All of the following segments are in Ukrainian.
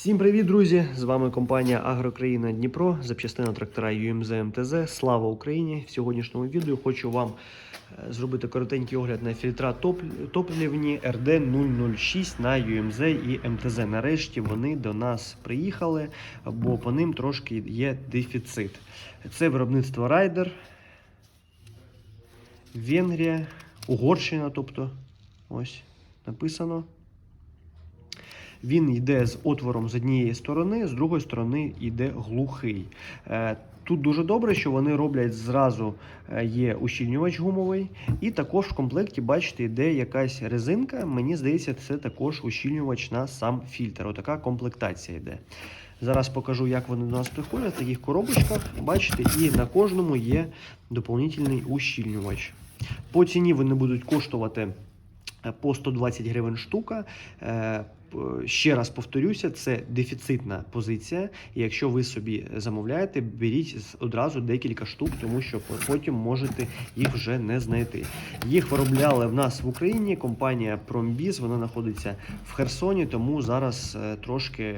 Всім привіт, друзі! З вами компанія Агрокраїна Дніпро, запчастина трактора UMZ МТЗ. Слава Україні! В сьогоднішньому відео хочу вам е, зробити коротенький огляд на фільтра топлівні RD 006 на UMZ і МТЗ. Нарешті вони до нас приїхали, бо по ним трошки є дефіцит. Це виробництво Райдер, Венгрія, Угорщина, тобто ось написано. Він йде з отвором з однієї сторони, з другої сторони йде глухий. Е, Тут дуже добре, що вони роблять зразу е, є ущільнювач гумовий, і також в комплекті, бачите, йде якась резинка. Мені здається, це також ущільнювач на сам фільтр. Отака комплектація йде. Зараз покажу, як вони до нас приходять в таких коробочках. Бачите, і на кожному є доповнительний ущільнювач. По ціні вони будуть коштувати е, по 120 гривень штука. Ще раз повторюся, це дефіцитна позиція. І якщо ви собі замовляєте, беріть одразу декілька штук, тому що потім можете їх вже не знайти. Їх виробляли в нас в Україні компанія Промбіз, вона знаходиться в Херсоні, тому зараз е, трошки,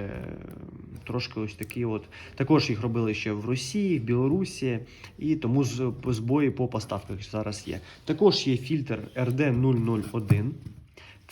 трошки ось такі от. Також їх робили ще в Росії, в Білорусі, і тому збої по поставках зараз є. Також є фільтр RD001.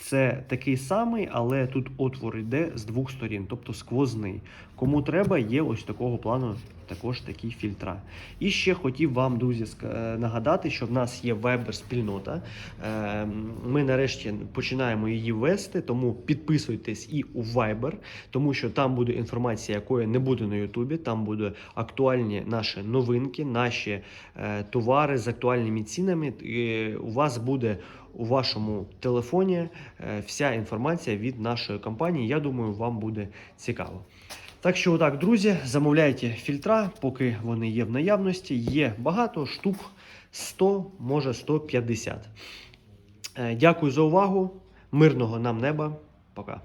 Це такий самий, але тут отвор йде з двох сторін, тобто сквозний. Кому треба, є ось такого плану також такі фільтра. І ще хотів вам, друзі, е, нагадати, що в нас є вайбер-спільнота. Е, Ми нарешті починаємо її вести, тому підписуйтесь і у Viber, тому що там буде інформація, якої не буде на Ютубі. Там буде актуальні наші новинки, наші е, товари з актуальними цінами. І у вас буде у вашому телефоні е, вся інформація від нашої компанії. Я думаю, вам буде цікаво. Так що, отак, друзі, замовляйте фільтра, поки вони є в наявності. Є багато штук 100, може 150. Е, Дякую за увагу. Мирного нам неба. Пока.